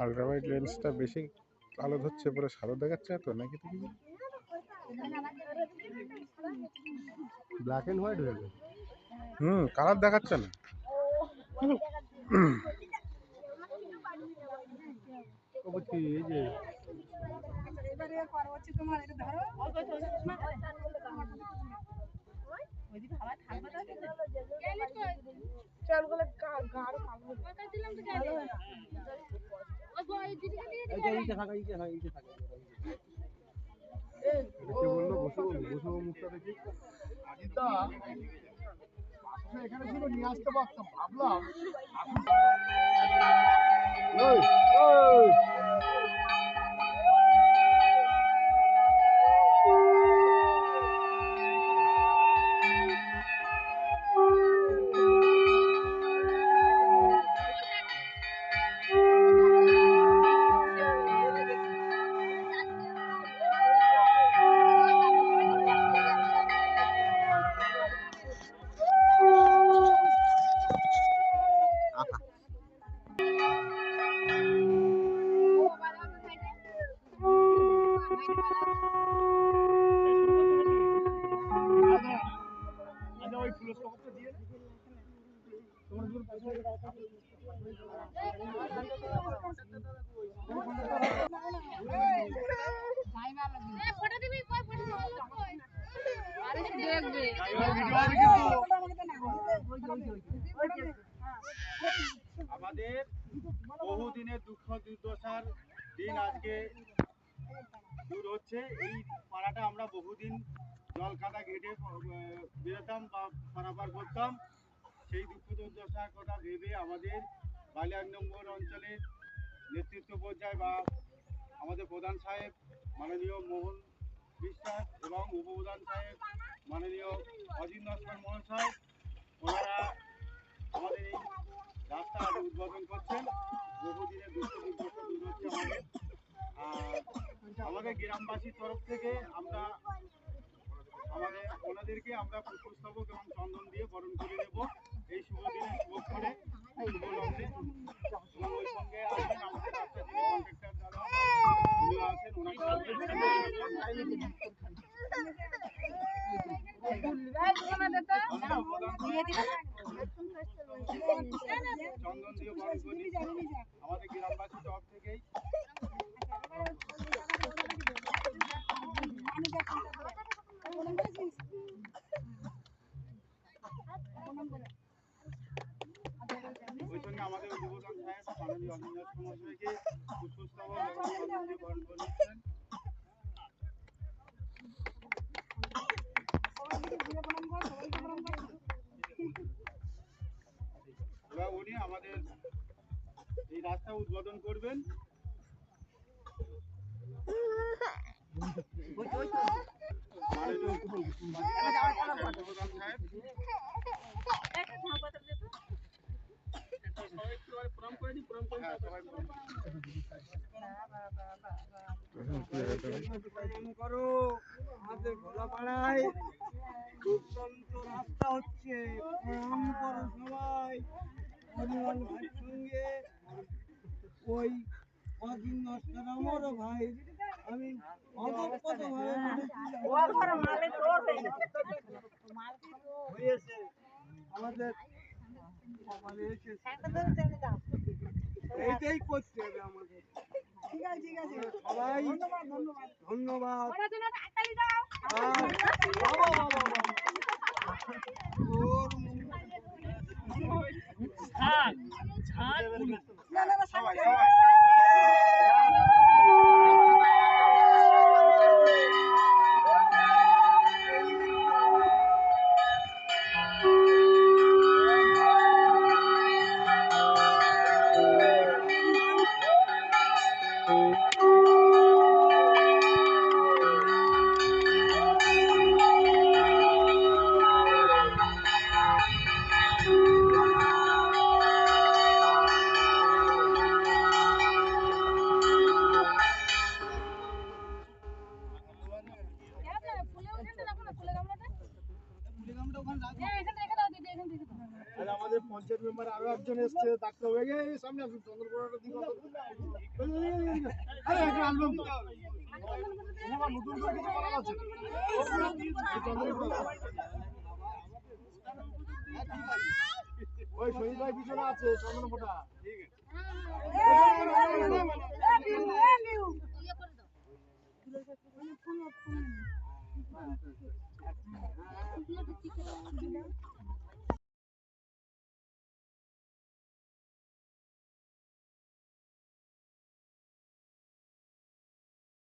Ultrawide লেন্সটা বেশি আলো ধরছে পরে সাদা দেখাচ্ছে তো নাকি তো ব্ল্যাক এন্ড হোয়াইট হয়ে হুম কালার দেখাচ্ছে না। ও এই যে এখানে ছিল নিয়ে আসতে পারতাম ভাবলাম। আমাদের বহুদিনের দুঃখ দুর্দশার দিন আজকে দূর হচ্ছে। এই পাড়াটা আমরা বহুদিন জল কাদা ঘেটে বেরোতাম বা পারাপার করতাম। সেই দুঃখ দুর্দশার কথা ভেবে আমাদের বালি এক নম্বর অঞ্চলের নেতৃত্ব পর্যায়ে বা আমাদের প্রধান সাহেব মাননীয় মোহন বিশ্বাস এবং উপপ্রধান সাহেব মাননীয় অজিত নস্কর মহাশয় ওনারা আমাদের এই রাস্তা আজ উদ্বোধন করছেন। বহুদিনের দুঃখ দুর্দশা দূর হচ্ছে আমাদের। আমাদের গ্রামবাসীর তরফ থেকে আমরা আমাদের ওনাদেরকে আমরা পুষ্পস্তবক এবং চন্দন দিয়ে বরণ করে নেব। এই শুভ দিনে শুভ লগ্নে। এবং ওই সঙ্গে আছেন আমাদের রাস্তা যিনি কন্ট্রাক্টর দাদা আছেন ওনাকে আমরা প্রদান করে চন্দন দিয়ে বরণ করি আমাদের গ্রামবাসীর তরফ থেকেই ওই সঙ্গে আমাদের যুবদল সাহেব মাননীয় অভিনাশ মহাশয়কে পুষ্পস্তবক এবং চন্দন দিয়ে বরণ করে নিচ্ছেন এবার উনি আমাদের এই রাস্তা উদ্বোধন করবেন মাননীয় যুবদল সাহেব হ্যাঁ, সবাই প্রণাম। প্রণাম করো আমাদের ভোলাপাড়ায় দুর্দান্ত রাস্তা হচ্ছে প্রণাম করো সবাই পরিবার ভাইয়ের সঙ্গে ওই আমারও ভাই আমি অদক্ষত হয়েছে আমাদের এইটাই করতে হবে আমাদের। ঠিক আছে ঠিক আছে সবাই ধন্যবাদ ধন্যবাদ ধন্যবাদ ওরা যেন হাততালি দাও আর বাবা বাবা বাবা আমাদের পঞ্চায়েত মেম্বার আরও একজন এসছে ডাক্তার হয়ে গিয়ে এই সামনে আসুন চন্দ্রপুরাটা দিকে আরে একটা আলবাম নতুন করে কিছু করার আছে চন্দ্রপুরা ওই শহীদ ভাই পিছনে আছে চন্দ্রপুরা ঠিক আছে thích cái đồ ăn đó.